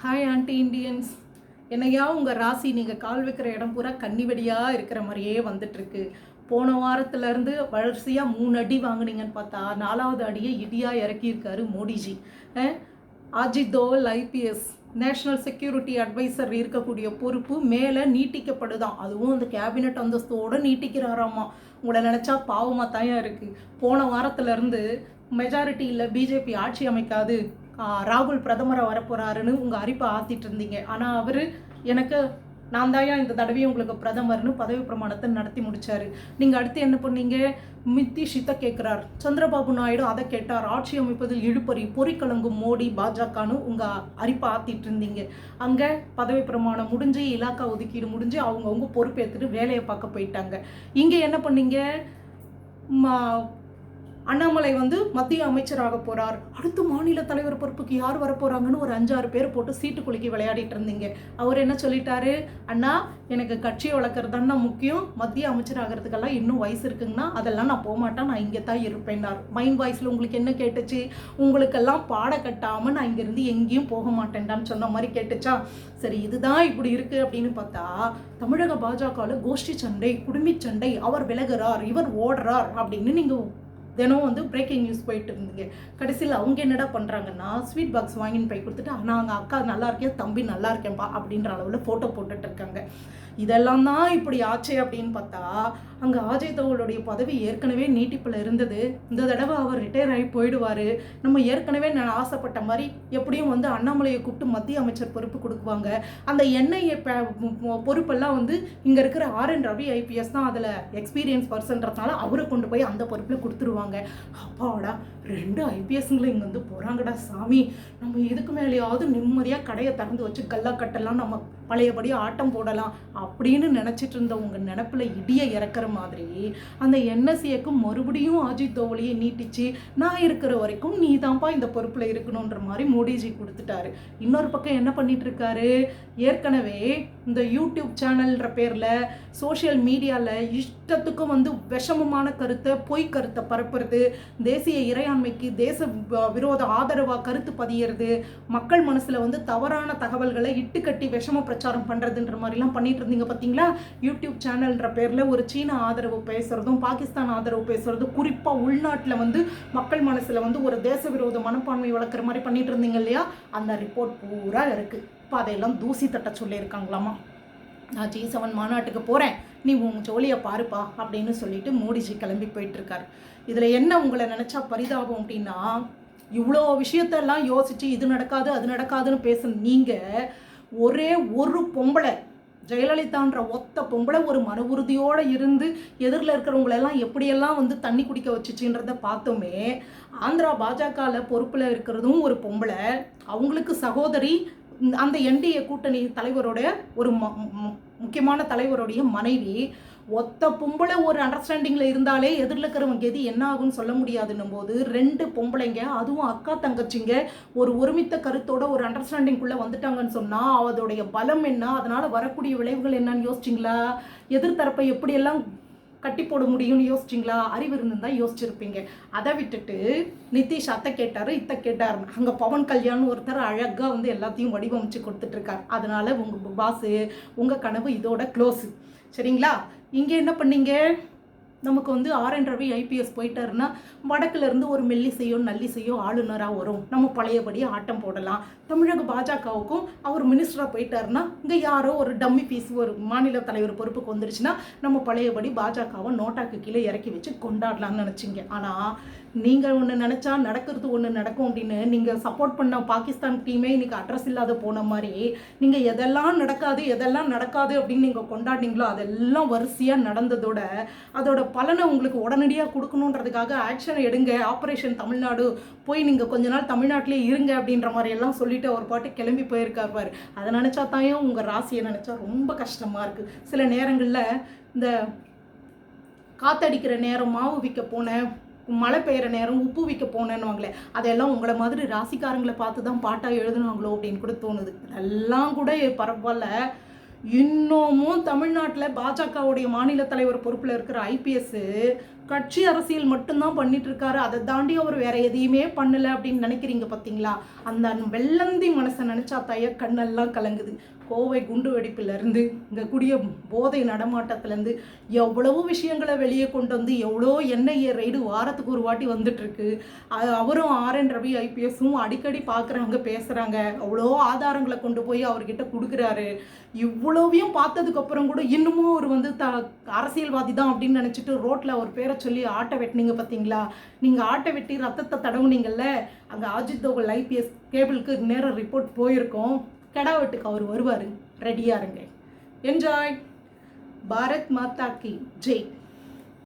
Hi anti Indians என்னையா உங்கள் ராசி? நீங்கள் கால் வைக்கிற இடம் பூரா கன்னிவெடியாக இருக்கிற மாதிரியே வந்துட்டுருக்கு. போன வாரத்துலேருந்து வளர்ச்சியாக மூணு அடி வாங்குனீங்கன்னு பார்த்தா நாலாவது அடியை இடியாக இறக்கியிருக்காரு மோடிஜி. அஹ், Doval IPS national security advisor இருக்கக்கூடிய பொறுப்பு மேலே நீட்டிக்கப்படுதான் அதுவும் அந்த கேபினட் அந்தஸ்தோடு நீட்டிக்கிறாராமா? உங்களை நினச்சா பாவமாக தான் இருக்குது போன வாரத்துலேருந்து மெஜாரிட்டி இல்லை பிஜேபி ஆட்சி அமைக்காது. ராகுல் பிரதமரை வரப்போறாருன்னு உங்கள் அறிப்பை ஆத்திட்டு இருந்தீங்க. ஆனால் அவர் எனக்கு நான் தாயா இந்த தடவையும் உங்களுக்கு பிரதமர்னு பதவி பிரமாணத்தை நடத்தி முடிச்சாரு. நீங்கள் அடுத்து என்ன பண்ணீங்க? மித்தி ஷித்த கேட்குறார் சந்திரபாபு நாயுடு அதை கேட்டார். ஆட்சி அமைப்பதில் இழுப்பறி பொறிக்கலங்கும் மோடி பாஜகன்னு உங்கள் அறிப்பை ஆத்திட்டு இருந்தீங்க. அங்கே பதவி பிரமாணம் முடிஞ்சு இலாக்கா ஒதுக்கீடு முடிஞ்சு அவங்கவுங்க பொறுப்பேற்றுட்டு வேலையை பார்க்க போயிட்டாங்க. இங்கே என்ன பண்ணீங்க? ம- அண்ணாமலை வந்து மத்திய அமைச்சராக போறார். அடுத்து மாநில தலைவர் பொறுப்புக்கு யார் வரப்போகிறாங்கன்னு ஒரு அஞ்சாறு பேர் போட்டு சீட்டு குலுக்கி விளையாடிட்டு இருந்தீங்க. அவர் என்ன சொல்லிட்டாரு? அண்ணா எனக்கு கட்சியை வளர்க்குறது தானே முக்கியம். மத்திய அமைச்சர் ஆகிறதுக்கெல்லாம் இன்னும் வயசு இருக்குங்கன்னா அதெல்லாம் நான் போகமாட்டேன். நான் இங்கே தான் இருப்பேன்னார். மைண்ட் வாய்ஸில் உங்களுக்கு என்ன கேட்டுச்சு? உங்களுக்கெல்லாம் பாட கட்டாமல் நான் இங்கேருந்து எங்கேயும் போக மாட்டேன்டான்னு சொன்ன மாதிரி கேட்டுச்சா? சரி இதுதான் இப்படி இருக்கு. அப்படின்னு பார்த்தா தமிழக பாஜகவில் கோஷ்டி சண்டை குடும்பிச் சண்டை அவர் விலகுறார் இவர் ஓடுறார் அப்படின்னு நீங்கள் தினம் வந்து பிரேக்கிங் நியூஸ் போயிட்டு இருந்தீங்க. கடைசியில் அவங்க என்னடா பண்ணுறாங்கன்னா ஸ்வீட் பாக்ஸ் வாங்கின்னு போய் கொடுத்துட்டு ஆனால் அங்கே அக்கா நல்லா இருக்கேன் தம்பி நல்லா இருக்கேன்ப்பா அப்படின்ற அளவில் ஃபோட்டோ போட்டுட்டு இருக்காங்க. இதெல்லாம் தான் இப்படி ஆச்சே அப்படின்னு பார்த்தா அங்கே அஜய் தோவலுடைய பதவி ஏற்கனவே நீட்டிப்பில் இருந்தது. இந்த தடவை அவர் ரிட்டையர் ஆகி போயிடுவார். நம்ம ஏற்கனவே நான் ஆசைப்பட்ட மாதிரி எப்படியும் வந்து அண்ணாமலையை கூப்பிட்டு மத்திய அமைச்சர் பொறுப்பு கொடுக்குவாங்க. அந்த என்ஐஏ பொறுப்பெல்லாம் வந்து இங்கே இருக்கிற ஆர் என் ரவி ஐபிஎஸ் தான் அதில் எக்ஸ்பீரியன்ஸ் பர்சன்றதுனால அவரை கொண்டு போய் அந்த பொறுப்பில் கொடுத்துருவாங்க. அப்பாடா ரெண்டு ஐபிஎஸ்ங்களும் இங்கே வந்து போகிறாங்கடா சாமி. நம்ம இதுக்கு மேலேயாவது நிம்மதியாக கடையை திறந்து வச்சு கல்லா கட்டலாம் நம்ம பழையபடி ஆட்டம் போடலாம் அப்படின்னு நினச்சிட்டு இருந்த உங்கள் நினப்பில் இடியை இறக்குற மாதிரி அந்த என்எஸ்சியக்கு மறுபடியும் அஜித் தோவலியை நீட்டிச்சு நான் இருக்கிற வரைக்கும் நீ தான்ப்பா இந்த பொறுப்பில் இருக்கணுன்ற மாதிரி மோடிஜி கொடுத்துட்டாரு. இன்னொரு பக்கம் என்ன பண்ணிட்டு இருக்காரு? ஏற்கனவே இந்த யூடியூப் சேனல்ன்ற பேரில் சோஷியல் மீடியாவில் இஷ்டத்துக்கும் வந்து விஷமமான கருத்தை பொய் கருத்தை பரப்புறது தேசிய இறையாண்மைக்கு தேச விரோத ஆதரவாக கருத்து பதியிறது மக்கள் மனசில் வந்து தவறான தகவல்களை இட்டுக்கட்டி விஷம பிரச்சாரம் பண்ணுறதுன்ற மாதிரிலாம் பண்ணிட்டு இருந்தீங்க பார்த்தீங்களா யூடியூப் சேனல்ன்ற பேரில் ஒரு சீன ஆதரவு பேசுகிறதும் பாகிஸ்தான் ஆதரவு பேசுகிறதும் குறிப்பாக உள்நாட்டில் வந்து மக்கள் மனசில் வந்து ஒரு தேச விரோத மனப்பான்மை வளர்க்குற மாதிரி பண்ணிட்டு இருந்தீங்க இல்லையா? அந்த ரிப்போர்ட் பூரா இருக்குது இப்போ அதையெல்லாம் தூசி தட்ட சொல்லியிருக்காங்களாமா? நான் ஜி செவன் மாநாட்டுக்கு போகிறேன் நீ உன் ஜோலியை பாருப்பா அப்படின்னு சொல்லிட்டு மோடிஜி கிளம்பி போயிட்டுருக்காரு. இதில் என்ன உங்களை நினச்சா பரிதாபம் அப்படின்னா இவ்வளோ விஷயத்தெல்லாம் யோசித்து இது நடக்காது அது நடக்காதுன்னு பேசுன நீங்கள் ஒரே ஒரு பொம்பளை ஜெயலலிதான்ற ஒத்த பொம்பளை ஒரு மன உறுதியோடு இருந்து எதிரில் இருக்கிறவங்களெல்லாம் எப்படியெல்லாம் வந்து தண்ணி குடிக்க வச்சுச்சுன்றத பார்த்தோமே ஆந்திரா பாஜகவில் பொறுப்பில் இருக்கிறதும் ஒரு பொம்பளை அவங்களுக்கு சகோதரி அந்த என்டிஏ கூட்டணி தலைவரோட ஒரு ம- ம- முக்கியமான தலைவருடைய மனைவி ஒத்த பொம்பளை ஒரு அண்டர்ஸ்டாண்டிங்கில் இருந்தாலே எதிரில் இருக்கிறவங்க எது என்ன ஆகும்னு சொல்ல முடியாதுன்னும் போது ரெண்டு பொம்பளைங்க அதுவும் அக்கா தங்கச்சிங்க ஒரு ஒருமித்த கருத்தோட ஒரு அண்டர்ஸ்டாண்டிங்குள்ளே வந்துட்டாங்கன்னு சொன்னால் அதோடைய பலம் என்ன? அதனால் வரக்கூடிய விளைவுகள் என்னன்னு யோசிச்சிங்களா? எதிர்த்தரப்பை எப்படியெல்லாம் கட்டி போட முடியும்னு யோசிச்சிங்களா? அறிவு இருந்திருந்தா யோசிச்சிருப்பீங்க. அதை விட்டுட்டு நிதிஷ் அத்தை கேட்டார் இத்தை கேட்டார் அங்கே பவன் கல்யாண் ஒருத்தர் அழகாக வந்து எல்லாத்தையும் வடிவமைச்சு கொடுத்துட்ருக்கார் அதனால் உங்கள் பாஸு உங்கள் கனவு இதோட க்ளோஸு சரிங்களா? இங்கே என்ன பண்ணீங்க? நமக்கு வந்து ஆர் என் ரவி ஐபிஎஸ் போயிட்டாருன்னா வடக்குலேருந்து ஒரு மெல்லிசையோ நல்லிசையோ ஆளுநராக வரும். நம்ம பழையபடி ஆட்டம் போடலாம். தமிழக பாஜகவுக்கும் அவர் மினிஸ்டராக போயிட்டாருன்னா இங்கே யாரோ ஒரு டம்மி பீஸ் ஒரு மாநில தலைவர் பொறுப்புக்கு வந்துருச்சுன்னா நம்ம பழையபடி பாஜகவை நோட்டாக்கு கீழே இறக்கி வச்சு கொண்டாடலாம்னு நினச்சிங்க. ஆனால் நீங்கள் ஒன்று நினச்சா நடக்கிறது ஒன்று நடக்கும் அப்படின்னு நீங்கள் சப்போர்ட் பண்ண பாகிஸ்தான் டீமே இன்னைக்கு அட்ரஸ் இல்லாத போன மாதிரி நீங்கள் எதெல்லாம் நடக்காது எதெல்லாம் நடக்காது அப்படின்னு நீங்கள் கொண்டாடினீங்களோ அதெல்லாம் வரிசையாக நடந்ததோட அதோட பலனை உங்களுக்கு உடனடியாக கொடுக்கணுன்றதுக்காக ஆக்ஷன் எடுங்க. ஆப்ரேஷன் தமிழ்நாடு போய் நீங்கள் கொஞ்ச நாள் தமிழ்நாட்டிலே இருங்க அப்படின்ற மாதிரி எல்லாம் சொல்லிட்டு அவர் பாட்டு கிளம்பி போயிருக்கார் பாரு. அதை நினச்சா தாயும் உங்கள் ராசியை நினச்சா ரொம்ப கஷ்டமாக இருக்குது சில நேரங்களில் இந்த காத்தடிக்கிற நேரம் மாவு விற்க போனேன் மழை பெய்கிற நேரம் உப்பு விற்க போனேன்னுவாங்களே அதெல்லாம் உங்களை மாதிரி ராசிக்காரங்களை பார்த்து தான் பாட்டாக எழுதுனாங்களோ அப்படின்னு கூட தோணுது. அதெல்லாம் கூட பரவாயில்ல. இன்னமும் தமிழ்நாட்டில் பாஜகவுடைய மாநில தலைவர் பொறுப்பில் இருக்கிற ஐபிஎஸ் கட்சி அரசியல் மட்டும்தான் பண்ணிட்டு இருக்காரு அதை தாண்டி அவர் வேற எதையுமே பண்ணல அப்படின்னு நினைக்கிறீங்க பார்த்தீங்களா அந்த வெள்ளந்தி மனசை நினைச்சா தய கண்ணெல்லாம் கலங்குது. கோவை குண்டு வெடிப்புலேருந்து இங்கே கூடிய போதை நடமாட்டத்துலேருந்து எவ்வளவோ விஷயங்களை வெளியே கொண்டு வந்து எவ்வளோ என்ஐஏ ரைடு வாரத்துக்கு ஒரு வாட்டி வந்துட்டுருக்கு. அவரும் ஆர்என் ரவி ஐபிஎஸும் அடிக்கடி பார்க்குறவங்க பேசுகிறாங்க அவ்வளோ ஆதாரங்களை கொண்டு போய் அவர்கிட்ட கொடுக்குறாரு. இவ்வளோவையும் பார்த்ததுக்கப்புறம் கூட இன்னமும் அவர் வந்து த அரசியல்வாதி தான் அப்படின்னு நினச்சிட்டு ரோட்டில் அவர் பேரை சொல்லி ஆட்டை வெட்டினீங்க பார்த்தீங்களா? நீங்கள் ஆட்டை வெட்டி ரத்தத்தை தடவுனீங்கல்ல? அங்கே அஜித் தோகல் ஐபிஎஸ் கேபிளுக்கு நேரம் ரிப்போர்ட் போயிருக்கோம். கெடா வெட்டுக்கு அவர் வருவார். ரெடியாக இருங்க. என்ஜாய் பாரத் மாதா கி ஜெய்.